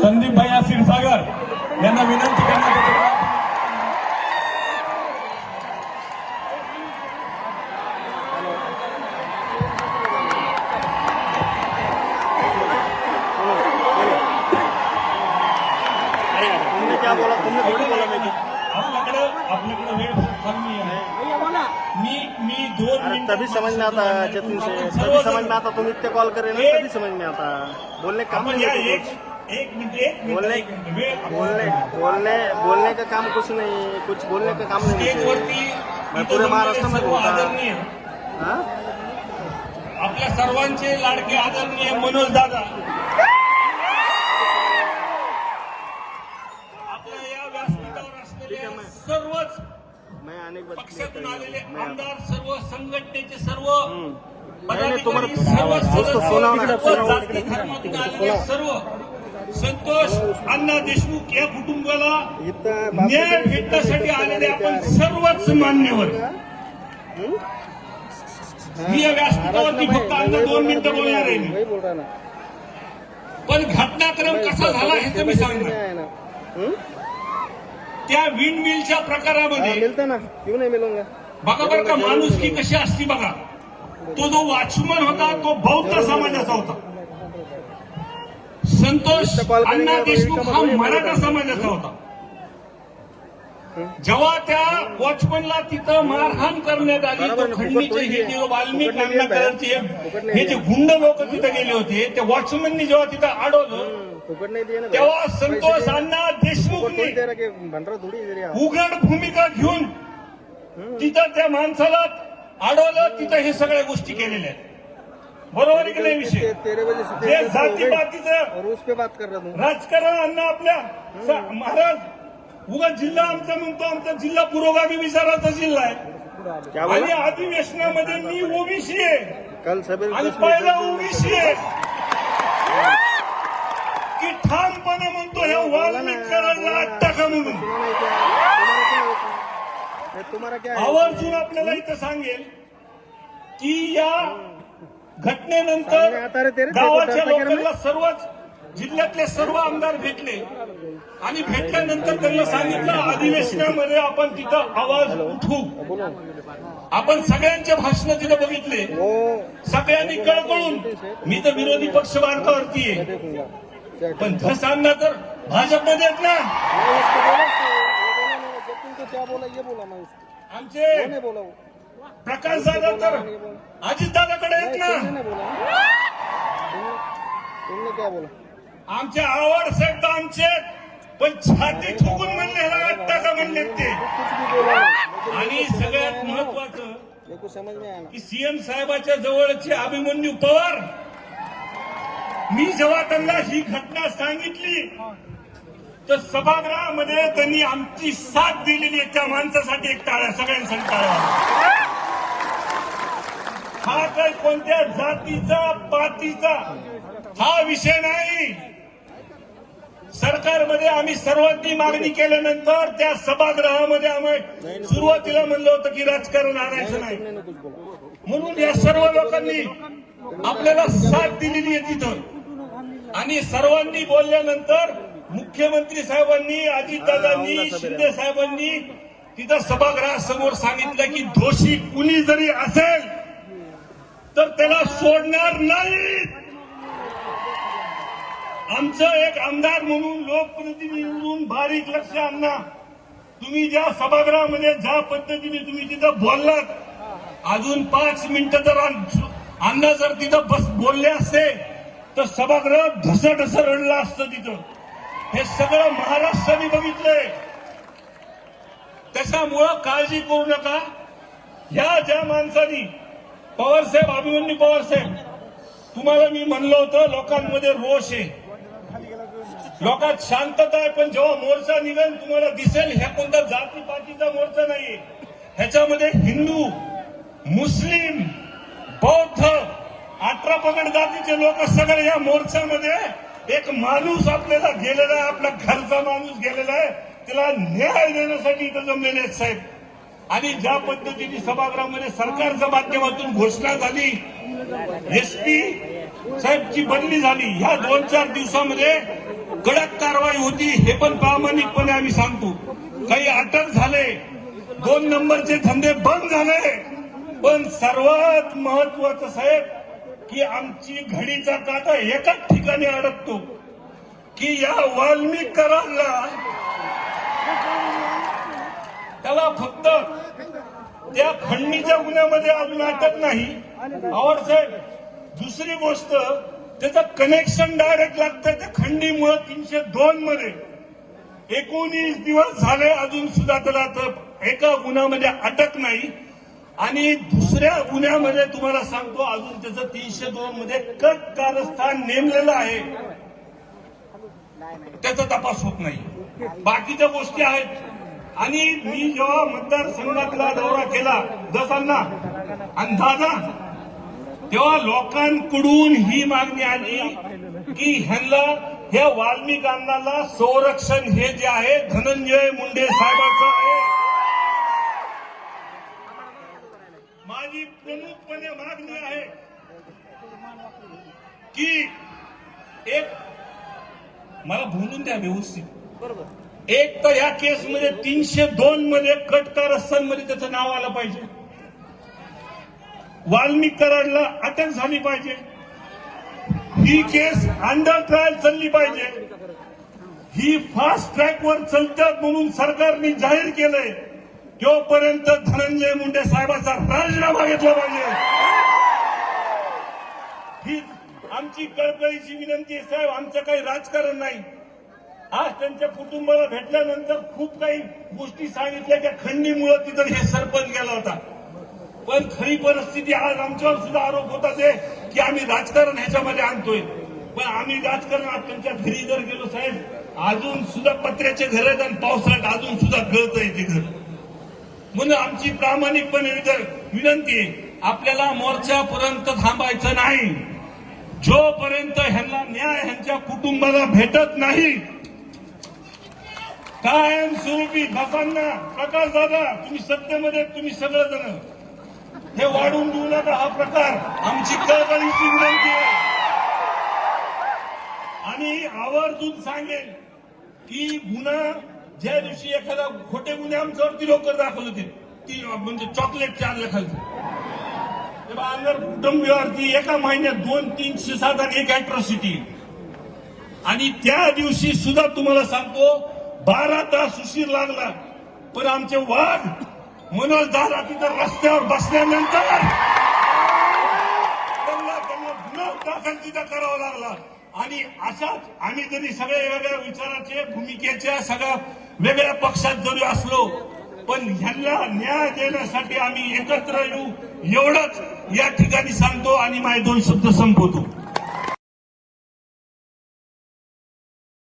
संदीप भैया क्षीरसागर यांना विनंती करण्यात येते. तुमने क्या बोला तुमने थोड़ी बोला मैं आपल्याकडे आपल्याकडे वेळ खूप कमी आहे. मी मी दोन तभी समझ में आता है जतिन से। तभी समझ में आता तुम इतने कॉल करे ना तभी समझ में आता। बोलने का एक मिनिट एक बोलने बोलने बोलने बोलने का काम कुछ नहीं कुछ बोलने का काम नहीं मैं पूरे महाराष्ट्र में हाँ? आपल्या सर्वांचे लाडके आदरणीय मनोज दादा. आपल्या या व्यासपीठावर असलेले सर्वच मैं पक्षातून आलेले आमदार सर्व संघटनेचे सर्व पदाधिकारी, सर्व सदस्य, सर्व संतोष अण्णा देशमुख या कुटुंबाला न्याय भेटण्यासाठी आलेले आपण सर्वच मान्यवर? मी या व्यासपीठावरती फक्त ना अण्णा भाई, दोन मिनिटं बोल बोलणार आहे मी. पण घटनाक्रम कसा झाला हे तर मी सांगणार? त्या विंड मिलच्या प्रकारामध्ये बघा बरं का माणुसकी कशी असती बघा. तो जो वॉचमन होता तो बौद्ध समाजाचा होता. संतोष अण्णा देशमुख हा मराठा समाजाचा होता. जेव्हा त्या वॉचमनला तिथं मारहाण करण्यात आली तो खंडणीचे हे जे वाल्मिक नागनाकरांचे हे- जे गुंड लोक तिथं गेले होते त्या वॉचमननी जेव्हा तिथं अडवलं। तेव्हा संतोष। अण्णा देशमुखनी उघड भूमिका घेऊन तिथं त्या माणसाला अडवलं तिथं हे सगळ्या गोष्टी केलेल्या आहेत. बरोबर की नाही विषय जे हो रहा हूँ. राजकारण अण्णा आपल्या महाराज उगा जिल्हा आमचा म्हणतो आमचा जिल्हा पुरोगामी विचाराचा जिल्हा आहे. आणि अधिवेशनामध्ये मी ओबीसी आहे. आणि पहिला ओबीसी आहे. की ठामपणे म्हणतो ह्या वाल्मिकरांना आत टाका म्हणून? है? है आवर्जून आपल्याला इथं सांगेल की या घटनेनंतर गावाच्या लोकांना सर्वच जिल्ह्यातले सर्व आमदार भेटले. आणि भेटल्यानंतर त्यांना सांगितलं अधिवेशनामध्ये आपण तिथं आवाज उठू बोलो आपण सगळ्यांचे भाषण तिथं बघितले. वो सगळ्यांनी कळकळून मी तर विरोधी पक्ष वार्तावरती मैं आहे पण धस अण्णा तर भाजपमध्ये आहेत ना आमचे प्रकाश दादा तर अजितदादाकडे आहेत नहीं, ना तुमने क्या बोला? आमचे आवड साहेब तर आमचे पण छाती ठोकून म्हणले ह्याला आत्ता का म्हणले ते? आणि सगळ्यात महत्वाचं मेरे को समझ में आया ना की सीएम साहेबाच्या जवळचे अभिमन्यू पवार मी जेव्हा त्यांना ही घटना सांगितली तर सभागृहामध्ये त्यांनी आमची साथ दिलेली आहे त्या माणसासाठी एक टाळ्या सगळ्यांसाठी टाळ्या. हा काही कोणत्या जातीचा पातीचा हा विषय नाही. सरकारमध्ये आम्ही सर्वांनी मागणी केल्यानंतर त्या सभागृहामध्ये आम्ही सुरुवातीला म्हणलं होतं की राजकारण आणायचं नाही. म्हणून या सर्व लोकांनी आपल्याला साथ दिलेली आहे तिथं. आणि सर्वांनी बोलल्यानंतर मुख्यमंत्री साहेबांनी अजितदादांनी शिंदे साहेबांनी तिथं सभागृहासमोर सांगितलं की दोषी कुणी जरी असेल तर त्याला सोडणार नाही. आमचं एक आमदार म्हणून लोकप्रतिनिधी म्हणून बारीक लक्ष आणणार तुम्ही ज्या सभागृहामध्ये ज्या पद्धतीने तुम्ही तिथं बोललात अजून पाच मिनिटं जर अण्णा जर तिथं बस बोलले असते तर सभागृह ढसढस रडलं असतं तिथं. हे सगळं महाराष्ट्राने बघितलंय. त्याच्यामुळं काळजी करू नका. ह्या ज्या माणसानी पवार साहेब अभिमन्यू पवारसाहेब तुम्हाला मी म्हणलं होतं लोकांमध्ये रोष आहे. लोकात शांतता आहे पण जेव्हा मोर्चा निघेल तुम्हाला दिसेल ह्या कोणत्या जातीपातीचा मोर्चा नाहीये. ह्याच्यामध्ये हिंदू मुस्लिम बौद्ध अठरा पगड जातीचे लोक सगळे या मोर्चामध्ये एक माणूस आपल्याला गेलेला आहे आपला घरचा माणूस गेलेला आहे. त्याला न्याय देण्यासाठी इथं जमलेले आहेत साहेब. आणि ज्या पद्धतीने सभागृहामध्ये सरकारच्या माध्यमातून घोषणा झाली एसपी साहेबची बदली झाली ह्या दोन चार दिवसामध्ये कडक कारवाई होती हे पण प्रामाणिकपणे आम्ही सांगतो. काही अटक झाले दोन नंबरचे धंदे बंद झाले पण सर्वात महत्वाचं साहेब की आमची घडीचा काटा एकाच ठिकाणी अडकतो की या वाल्मिक करारला आम्हाला फक्त त्या खंडणीच्या गुन्ह्यामध्ये अजून अटक नाही. आवड साहेब दुसरी गोष्ट त्याचं कनेक्शन डायरेक्ट लागतं त्या खंडीमुळे तीनशे दोन मध्ये. एकोणीस दिवस झाले अजून सुद्धा त्याला तर एका गुन्ह्यामध्ये अटक नाही. आणि दुसऱ्या गुन्ह्यामध्ये तुम्हाला सांगतो अजून त्याचं तीनशे दोन मध्ये कट कारस्थान नेमलेलं आहे. त्याचा तपास होत नाही. बाकीच्या गोष्टी आहेत. आणि मी जेव्हा मतदारसंघातला दौरा केला दसांना आणि तेव्हा लोकांकडून ही मागणी आली की ह्यांना ह्या वाल्मिकांना संरक्षण हे जे आहे धनंजय मुंडे साहेबांचं आहे. माझी प्रमुखपणे मागणी आहे की एक मला बोलून द्या व्यवस्थित. बरोबर. एक तर या केसमध्ये तीनशे दोन मध्ये कटकार रस्त्यांमध्ये त्याचं नाव आलं पाहिजे. वाल्मिक कराडला अटक झाली पाहिजे. ही केस अंडर ट्रायल चालली पाहिजे. ही फास्ट ट्रॅकवर चलतात म्हणून सरकारने जाहीर केलंय. तोपर्यंत धनंजय मुंडे साहेबाचा राजीनामा घेतला पाहिजे. ही आमची कळकळीची विनंती आहे साहेब आमचं काही राजकारण नाही. आज त्यांच्या कुटुंबाला भेटल्यानंतर खूप काही गोष्टी सांगितल्या त्या खंडीमुळे तिथं हे सरपंच गेला होता. पण खरी परिस्थिती आज आमच्यावर सुद्धा आरोप होता ते की आम्ही राजकारण ह्याच्यामध्ये आणतोय. पण आम्ही राजकारण आज त्यांच्या घरी जर गेलो साहेब अजून सुद्धा पत्र्याचे घर आहेत आणि पावसाळ्यात अजून सुद्धा गळत आहे ते घर. म्हणून आमची प्रामाणिकपणे विनंती आहे आपल्याला मोर्चापर्यंत थांबायचं नाही. जोपर्यंत ह्यांना न्याय ह्यांच्या कुटुंबाला भेटत नाही कायमस्वरूपी बसांना प्रकाश दादा तुम्ही सत्तेमध्ये तुम्ही सगळेजण हे वाढून देऊ नका हा प्रकार आमची कळकळीची विनंती आहे. आणि आवर्जून सांगेल की गुन्हा ज्या दिवशी एखादा खोटे गुन्हे आमच्यावरती लोक दाखल होते ती म्हणजे चॉकलेट चार खालचं तेव्हा अंगर कुटुंबियावरती एका महिन्यात दोन तीनशे सात आणि एक अॅट्रॉसिटी आणि त्या दिवशी सुद्धा तुम्हाला सांगतो बारा तास उशीर लागला. पण आमचे वाघ मनोज दादा तिथं रस्त्यावर बसल्यानंतर त्यांना त्यांना गुन्हा दाखल तिथं करावा लागला. आणि अशाच आम्ही जरी सगळ्या वेगळ्या विचाराचे भूमिकेच्या सगळ्या वेगळ्या पक्षात जरी असलो पण ह्यांना न्याय देण्यासाठी आम्ही एकत्र येऊ एवढंच या ठिकाणी सांगतो आणि माझे दोन शब्द संपवतो.